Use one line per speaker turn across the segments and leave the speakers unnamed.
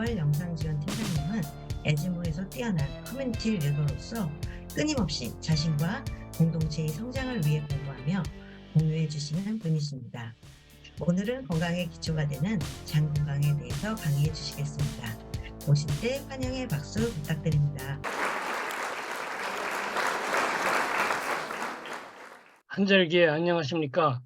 이걸 영상 지원 팀장님은 에즈모에서 뛰어난 커뮤니티 리더로서 끊임없이 자신과 공동체의 성장을 위해 공부하며 공유해 주시는 분이십니다. 오늘은 건강의 기초가 되는 장 건강에 대해서 강의해 주시겠습니다. 오실 때 환영의 박수 부탁드립니다.
한절기에 안녕하십니까.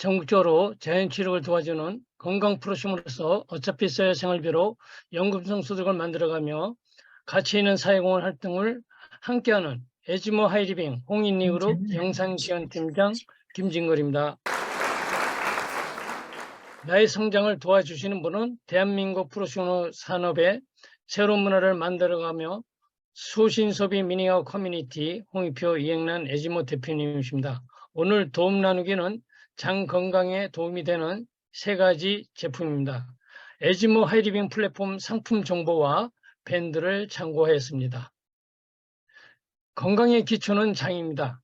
전국적으로 자연 치료를 도와주는 건강 프로심으로서 어차피 써야 생활비로 연금성 소득을 만들어가며 가치 있는 사회공헌 활동을 함께하는 에즈모 하이리빙 홍인리 그룹 영상지원팀장 김진걸입니다. 나의 성장을 도와주시는 분은 대한민국 프로슈너 산업의 새로운 문화를 만들어가며 수신소비 미니어 커뮤니티 홍익표 이행란 에지모 대표님이십니다. 오늘 도움 나누기는 장 건강에 도움이 되는 세 가지 제품입니다. 에지모 하이리빙 플랫폼 상품 정보와 밴드를 참고하였습니다. 건강의 기초는 장입니다.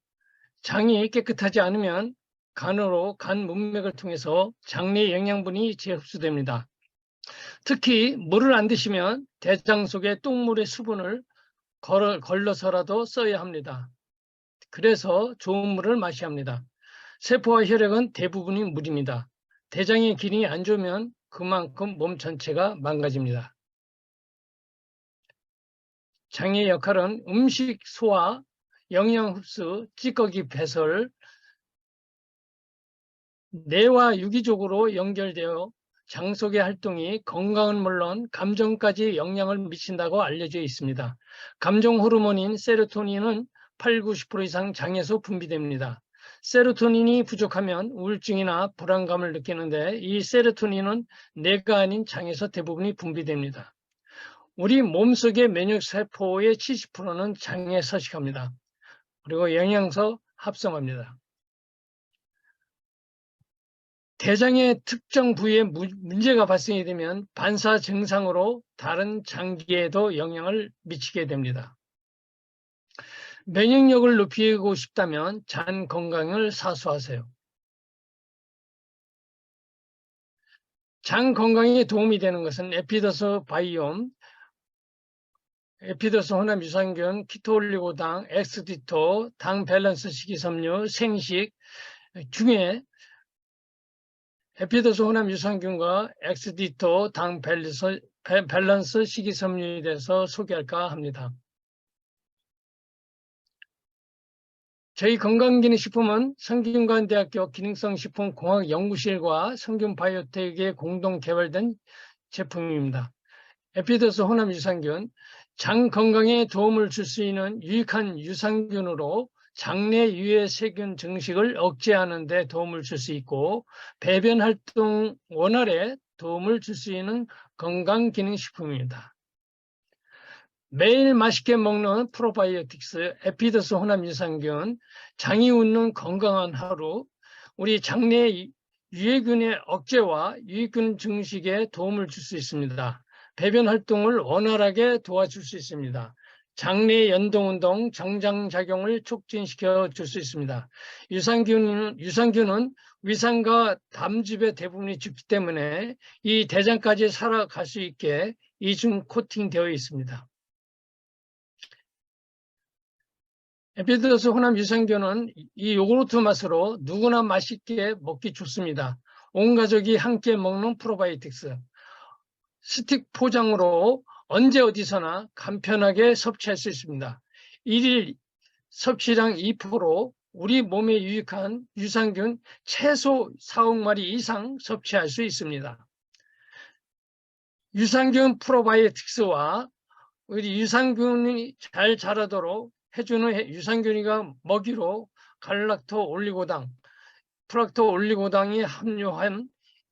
장이 깨끗하지 않으면 간으로 간 문맥을 통해서 장내 영양분이 재흡수됩니다. 특히 물을 안 드시면 대장 속의 똥물의 수분을 걸어, 걸러서라도 써야 합니다. 그래서 좋은 물을 마셔야 합니다. 세포와 혈액은 대부분이 물입니다. 대장의 기능이 안 좋으면 그만큼 몸 전체가 망가집니다. 장의 역할은 음식 소화, 영양 흡수, 찌꺼기 배설, 뇌와 유기적으로 연결되어 장 속의 활동이 건강은 물론 감정까지 영향을 미친다고 알려져 있습니다. 감정 호르몬인 세로토닌은 8, 90% 이상 장에서 분비됩니다. 세로토닌이 부족하면 우울증이나 불안감을 느끼는데 이 세로토닌은 뇌가 아닌 장에서 대부분이 분비됩니다. 우리 몸속의 면역세포의 70%는 장에 서식합니다. 그리고 영양소 합성합니다. 대장의 특정 부위에 무- 문제가 발생이 되면 반사 증상으로 다른 장기에도 영향을 미치게 됩니다. 면역력을 높이고 싶다면 장 건강을 사수하세요. 장 건강에 도움이 되는 것은 에피더스 바이옴, 에피더스 혼합 유산균, 키토올리고당, 엑스디토, 당 밸런스 식이섬유, 생식 중에 에피더스 혼합 유산균과 엑스디토 당 밸런스, 밸- 밸런스 식이섬유에 대해서 소개할까 합니다. 저희 건강기능식품은 성균관대학교 기능성식품공학연구실과 성균바이오텍에 공동 개발된 제품입니다. 에피더스 혼합 유산균, 장 건강에 도움을 줄 수 있는 유익한 유산균으로 장내 유해 세균 증식을 억제하는 데 도움을 줄 수 있고 배변 활동 원활에 도움을 줄 수 있는 건강기능식품입니다. 매일 맛있게 먹는 프로바이오틱스 에피더스 혼합 유산균, 장이 웃는 건강한 하루, 우리 장내 유해균의 억제와 유해균 증식에 도움을 줄 수 있습니다. 배변 활동을 원활하게 도와줄 수 있습니다. 장내 연동운동, 정장작용을 촉진시켜 줄 수 있습니다. 유산균은, 유산균은 위산과 담즙의 대부분이 죽기 때문에 이 대장까지 살아갈 수 있게 이중 코팅되어 있습니다. 에피더스 혼합 유산균은 이 요구르트 맛으로 누구나 맛있게 먹기 좋습니다. 온 가족이 함께 먹는 프로바이오틱스. 스틱 포장으로 언제 어디서나 간편하게 섭취할 수 있습니다. 일일 섭취량 2% 우리 몸에 유익한 유산균 최소 4억 마리 이상 섭취할 수 있습니다. 유산균 프로바이오틱스와 우리 유산균이 잘 자라도록 해주는 해- 유산균이가 먹이로 갈락토 올리고당, 프락토 올리고당이 함유한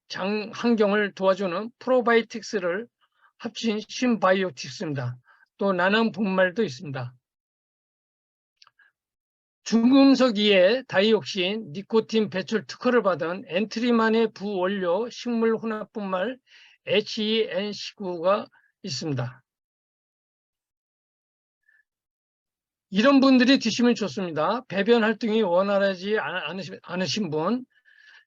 장 환경을 도와주는 프로바이오틱스를 합친 신바이오틱스입니다. 또 나난 분말도 있습니다. 중금속 이에 다이옥신, 니코틴 배출 특허를 받은 엔트리만의 부원료 식물 혼합 분말 HEN19가 있습니다. 이런 분들이 드시면 좋습니다. 배변 활동이 원활하지 않으신 분,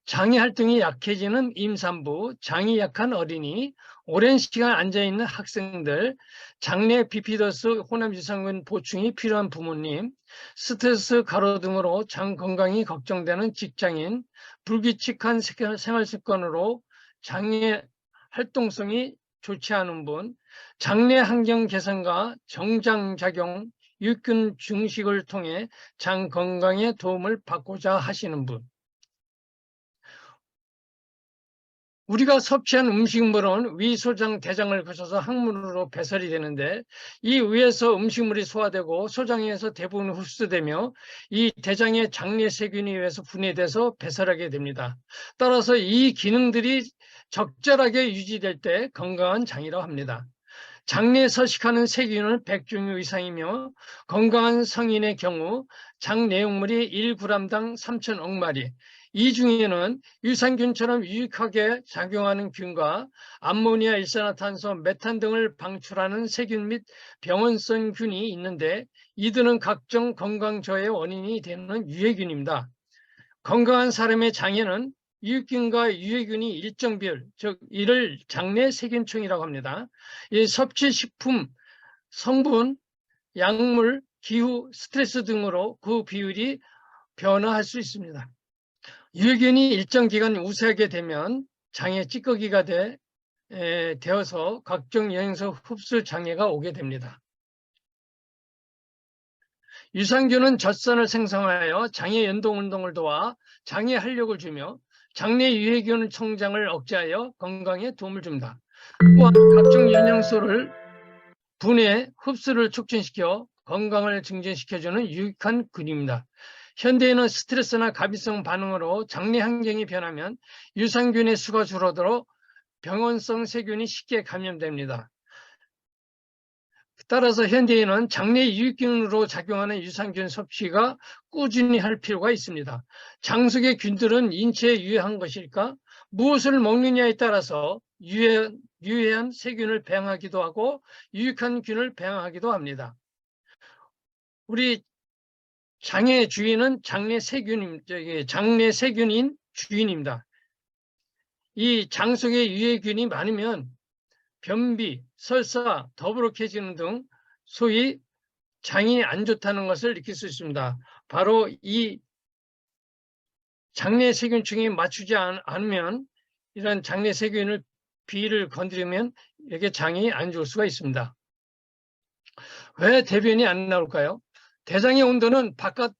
장의 활동이 약해지는 임산부, 장이 약한 어린이, 오랜 시간 앉아있는 학생들, 장내 비피더스 유산균 보충이 필요한 부모님, 스트레스 가로 등으로 장 건강이 걱정되는 직장인, 불규칙한 생- 생활 습관으로 장의 활동성이 좋지 않은 분, 장내 환경 개선과 정장작용, 육균 중식을 통해 장 건강에 도움을 받고자 하시는 분. 우리가 섭취한 음식물은 위, 소장, 대장을 거쳐서 항문으로 배설이 되는데 이 위에서 음식물이 소화되고 소장에서 대부분 흡수되며 이 대장의 장내 세균에 의해서 분해돼서 배설하게 됩니다. 따라서 이 기능들이 적절하게 유지될 때 건강한 장이라고 합니다. 장내에 서식하는 세균은 100종류 이상이며 건강한 성인의 경우 장 내용물이 1g당 3천억 마리, 이 중에는 유산균처럼 유익하게 작용하는 균과 암모니아, 일산화탄소, 메탄 등을 방출하는 세균 및 병원성 균이 있는데 이들은 각종 건강 저해 원인이 되는 유해균입니다. 건강한 사람의 장에는 유익균과 유해균이 일정 비율, 즉 이를 장내 세균층이라고 합니다. 이 섭취 식품, 성분, 약물, 기후, 스트레스 등으로 그 비율이 변화할 수 있습니다. 유해균이 일정 기간 우세하게 되면 장에 찌꺼기가 돼, 에, 되어서 각종 영양소 흡수 장애가 오게 됩니다. 유산균은 젖산을 생성하여 장의 연동 운동을 도와 장의 활력을 주며 장내 유해균 성장을 억제하여 건강에 도움을 줍니다. 또한 각종 영양소를 분해, 흡수를 촉진시켜 건강을 증진시켜주는 유익한 균입니다. 현대인은 스트레스나 가비성 반응으로 장내 환경이 변하면 유산균의 수가 줄어들어 병원성 세균이 쉽게 감염됩니다. 따라서 현대인은 장내 유익균으로 작용하는 유산균 섭취가 꾸준히 할 필요가 있습니다. 장속의 균들은 인체에 유해한 것일까? 무엇을 먹느냐에 따라서 유해, 유해한 세균을 배양하기도 하고 유익한 균을 배양하기도 합니다. 우리 장의 주인은 장내 저기 장내 세균인 주인입니다. 이 장 속에 유해균이 많으면 변비, 설사, 더부룩해지는 등 소위 장이 안 좋다는 것을 느낄 수 있습니다. 바로 이 장내 세균층이 맞추지 않- 않으면 이런 장내 세균을 비를 건드리면 이게 장이 안 좋을 수가 있습니다. 왜 대변이 안 나올까요? 대장의 온도는 바깥,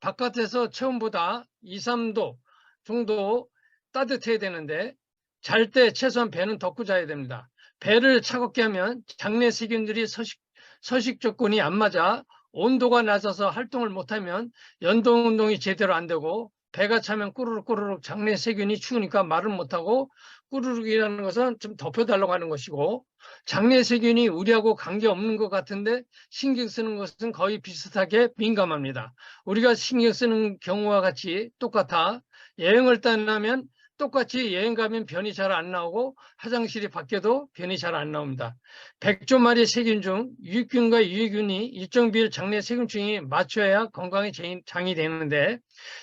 바깥에서 체온보다 2, 3도 정도 따뜻해야 되는데 잘 때 최소한 배는 덮고 자야 됩니다. 배를 차갑게 하면 장내 세균들이 서식, 서식 조건이 안 맞아 온도가 낮아서 활동을 못하면 연동 운동이 제대로 안 되고 배가 차면 꾸르륵 꾸르륵 장내 세균이 추우니까 말을 못하고 꾸르륵이라는 것은 좀 덮여달라고 하는 것이고 장내 세균이 우리하고 관계없는 것 같은데 신경 쓰는 것은 거의 비슷하게 민감합니다. 우리가 신경 쓰는 경우와 같이 똑같아 여행을 떠나면 똑같이 여행 가면 변이 잘 안 나오고 화장실이 바뀌어도 변이 잘 안 나옵니다. 100조 마리 세균 중 유익균과 유해균이 일정 비율 장내 세균층이 맞춰야 건강의 제- 장이 되는데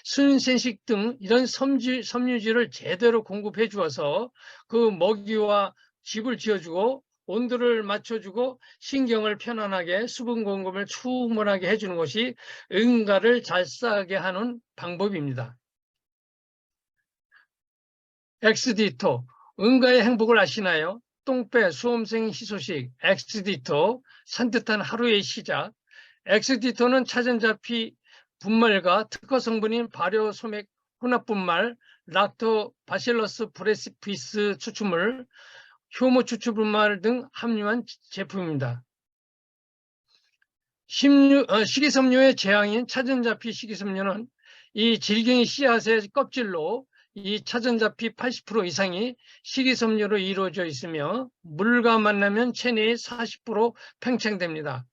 순생식 등 이런 섬유, 섬유질을 제대로 공급해 주어서 그 먹이와 집을 지어주고 온도를 맞춰주고 신경을 편안하게 수분 공급을 충분하게 해주는 것이 응가를 잘 싸게 하는 방법입니다. 엑스디토, 응가의 행복을 아시나요? 똥배, 수험생 희소식, 엑스디토, 산뜻한 하루의 시작. 엑스디토는 차전자피 분말과 특허 성분인 발효 소맥 혼합 분말, 락토 바실러스 브레시피스 추출물, 효모 추출 분말 등 함유한 제품입니다. 식류, 어, 식이섬유의 재앙인 차전자피 식이섬유는 이 질갱이 씨앗의 껍질로 이 차전자피 80% 이상이 식이섬유로 이루어져 있으며 물과 만나면 체내에 40% 팽창됩니다.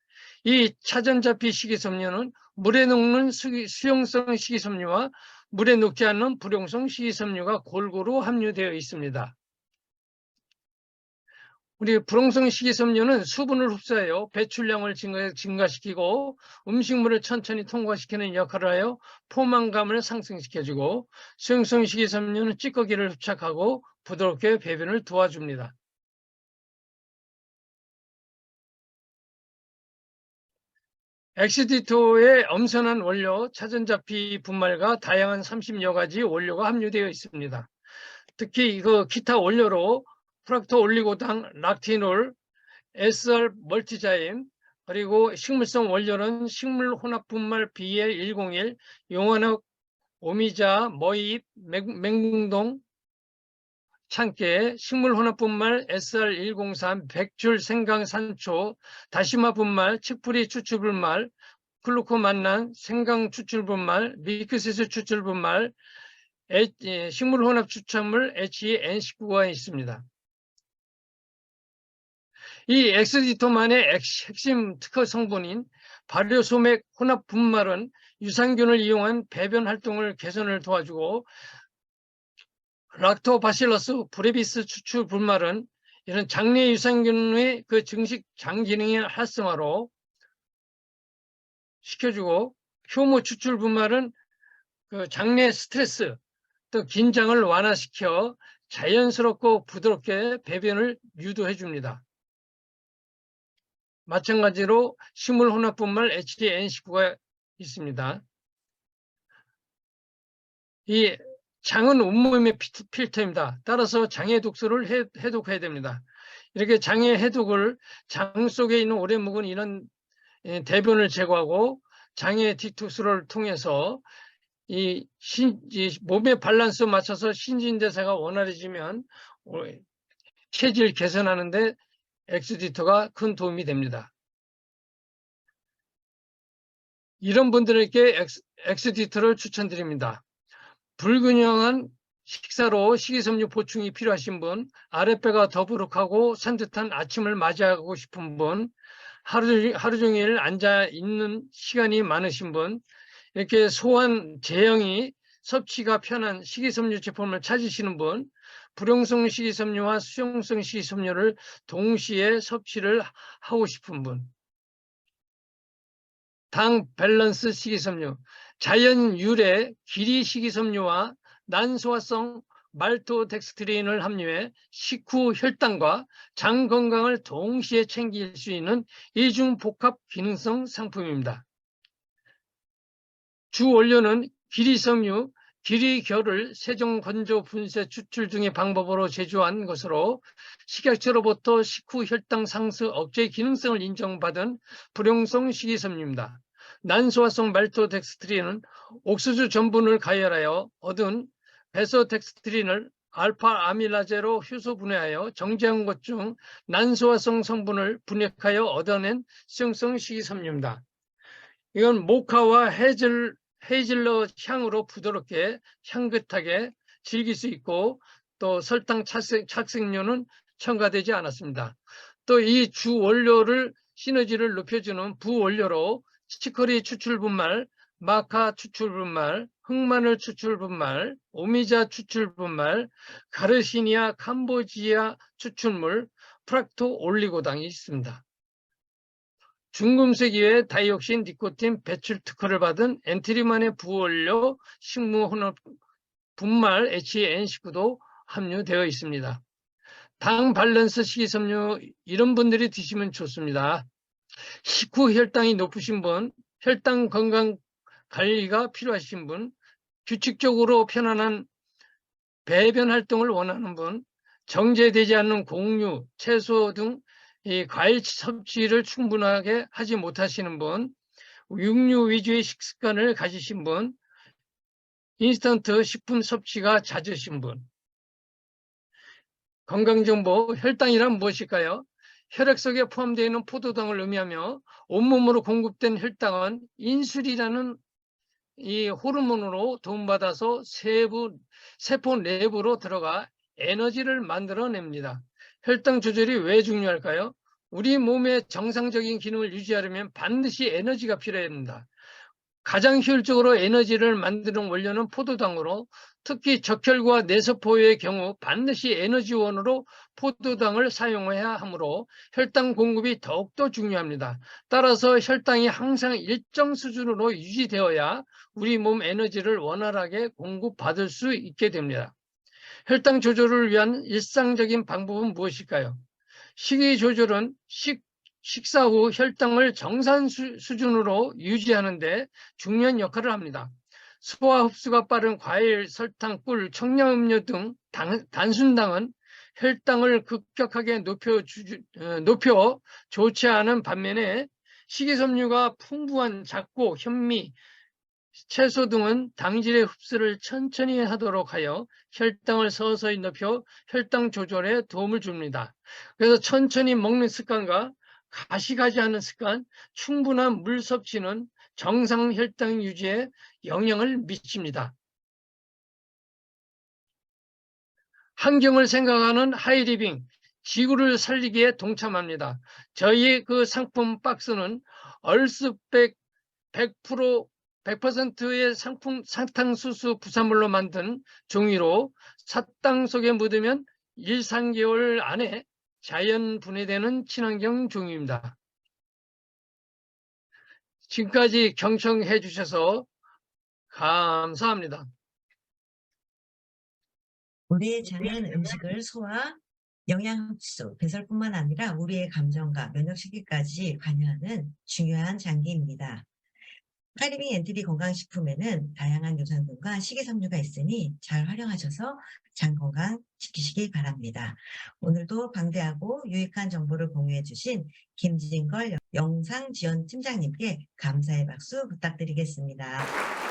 이 차전자피 식이섬유는 물에 녹는 수용성 식이섬유와 물에 녹지 않는 불용성 식이섬유가 골고루 함유되어 있습니다. 우리 불홍성 식이섬유는 수분을 흡수하여 배출량을 증가, 증가시키고 음식물을 천천히 통과시키는 역할을 하여 포만감을 상승시켜주고 수용성 식이섬유는 찌꺼기를 흡착하고 부드럽게 배변을 도와줍니다. 엑스디토의 엄선한 원료, 차전자피 분말과 다양한 30여 가지 원료가 함유되어 있습니다. 특히 이거 기타 원료로 프락토 올리고당, 락티놀, SR 멀티자임, 그리고 식물성 원료는 식물 혼합 분말 BL101, 용화학, 오미자, 맹- 맹궁동, 참깨, 식물 혼합 분말 SR103, 백줄 생강 산초, 다시마 분말, 칡뿌리 추출 분말, 클루코 만난, 생강 추출 분말, 밀크세스 추출 분말, 에- 예, 식물 혼합 추출물 HEN19가 있습니다. 이 엑스디토만의 액- 핵심 특허 성분인 발효소맥 혼합 분말은 유산균을 이용한 배변 활동을 개선을 도와주고 락토바실러스 브레비스 추출 분말은 이런 장내 유산균의 그 증식 장 기능의 활성화로 시켜주고 효모 추출 분말은 그 장내 스트레스 또 긴장을 완화시켜 자연스럽고 부드럽게 배변을 유도해 줍니다. 마찬가지로 식물 혼합 분말 HN19가 있습니다. 이 장은 온몸의 피- 필터입니다. 따라서 장의 독소를 해, 해독해야 됩니다. 이렇게 장의 해독을 장 속에 있는 오래 묵은 이런 예, 대변을 제거하고 장의 디톡스를 통해서 이, 신, 이 몸의 밸런스 맞춰서 신진대사가 원활해지면 어, 체질 개선하는데 엑스디터가 큰 도움이 됩니다. 이런 분들에게 엑스, 엑스디터를 추천드립니다. 불균형한 식사로 식이섬유 보충이 필요하신 분, 아랫배가 더부룩하고 산뜻한 아침을 맞이하고 싶은 분, 하루, 하루 종일 앉아 있는 시간이 많으신 분, 이렇게 소환 제형이 섭취가 편한 식이섬유 제품을 찾으시는 분, 불용성 식이섬유와 수용성 식이섬유를 동시에 섭취를 하고 싶은 분, 당 밸런스 식이섬유, 자연 유래 기리 식이섬유와 난소화성 말토덱스트린을 함유해 식후 혈당과 장 건강을 동시에 챙길 수 있는 이중 복합 기능성 상품입니다. 주 원료는 기리섬유, 기리결을 세정 건조 분쇄 추출 등의 방법으로 제조한 것으로 식약처로부터 식후 혈당 상승 억제 기능성을 인정받은 불용성 식이섬유입니다. 난소화성 말토덱스트린은 옥수수 전분을 가열하여 얻은 베소덱스트린을 알파 아밀라제로 효소 분해하여 정제한 것 중 난소화성 성분을 분해하여 얻어낸 수용성 식이섬유입니다. 이건 모카와 헤즐, 헤이즐넛 향으로 부드럽게 향긋하게 즐길 수 있고 또 설탕 착색, 착색료는 첨가되지 않았습니다. 또 이 주 원료를 시너지를 높여주는 부원료로 치커리 추출 분말, 마카 추출 분말, 흑마늘 추출 분말, 오미자 추출 분말, 가르시니아 캄보지아 추출물, 프락토 올리고당이 있습니다. 중금속 이외에 다이옥신, 니코틴, 배출 특허를 받은 엔트리만의 부원료 식물혼합 분말 HN19도 함유되어 있습니다. 당 밸런스 식이섬유 이런 분들이 드시면 좋습니다. 식후 혈당이 높으신 분, 혈당 건강 관리가 필요하신 분, 규칙적으로 편안한 배변 활동을 원하는 분, 정제되지 않는 곡류, 채소 등 이 과일 섭취를 충분하게 하지 못하시는 분, 육류 위주의 식습관을 가지신 분, 인스턴트 식품 섭취가 잦으신 분. 건강정보, 혈당이란 무엇일까요? 혈액 속에 포함되어 있는 포도당을 의미하며 온몸으로 공급된 혈당은 인슐이라는 이 호르몬으로 도움받아서 세부, 세포 내부로 들어가 에너지를 만들어냅니다. 혈당 조절이 왜 중요할까요? 우리 몸의 정상적인 기능을 유지하려면 반드시 에너지가 필요합니다. 가장 효율적으로 에너지를 만드는 원료는 포도당으로 특히 적혈과 뇌세포의 경우 반드시 에너지원으로 포도당을 사용해야 하므로 혈당 공급이 더욱더 중요합니다. 따라서 혈당이 항상 일정 수준으로 유지되어야 우리 몸 에너지를 원활하게 공급받을 수 있게 됩니다. 혈당 조절을 위한 일상적인 방법은 무엇일까요? 식이 조절은 식, 식사 후 혈당을 정상 수, 수준으로 유지하는 데 중요한 역할을 합니다. 소화 흡수가 빠른 과일, 설탕, 꿀, 청량음료 등 당, 단순당은 혈당을 급격하게 높여, 주, 어, 높여 좋지 않은 반면에 식이섬유가 풍부한 작고 현미, 채소 등은 당질의 흡수를 천천히 하도록 하여 혈당을 서서히 높여 혈당 조절에 도움을 줍니다. 그래서 천천히 먹는 습관과 가시가지 하는 습관, 충분한 물 섭취는 정상 혈당 유지에 영향을 미칩니다. 환경을 생각하는 하이리빙, 지구를 살리기에 동참합니다. 저희 그 상품 박스는 얼스백 100% 100%의 상품 사탕수수 부산물로 만든 종이로 사탕 속에 묻으면 1, 3개월 안에 자연 분해되는 친환경 종이입니다. 지금까지 경청해 주셔서 감사합니다.
우리의 장은 음식을 소화, 영양 흡수, 배설뿐만 아니라 우리의 감정과 면역 시기까지 관여하는 중요한 장기입니다. 카리빙 엔트리 건강식품에는 다양한 유산균과 식이섬유가 있으니 잘 활용하셔서 장 건강 지키시기 바랍니다. 오늘도 방대하고 유익한 정보를 공유해 주신 김진걸 영상지원팀장님께 감사의 박수 부탁드리겠습니다.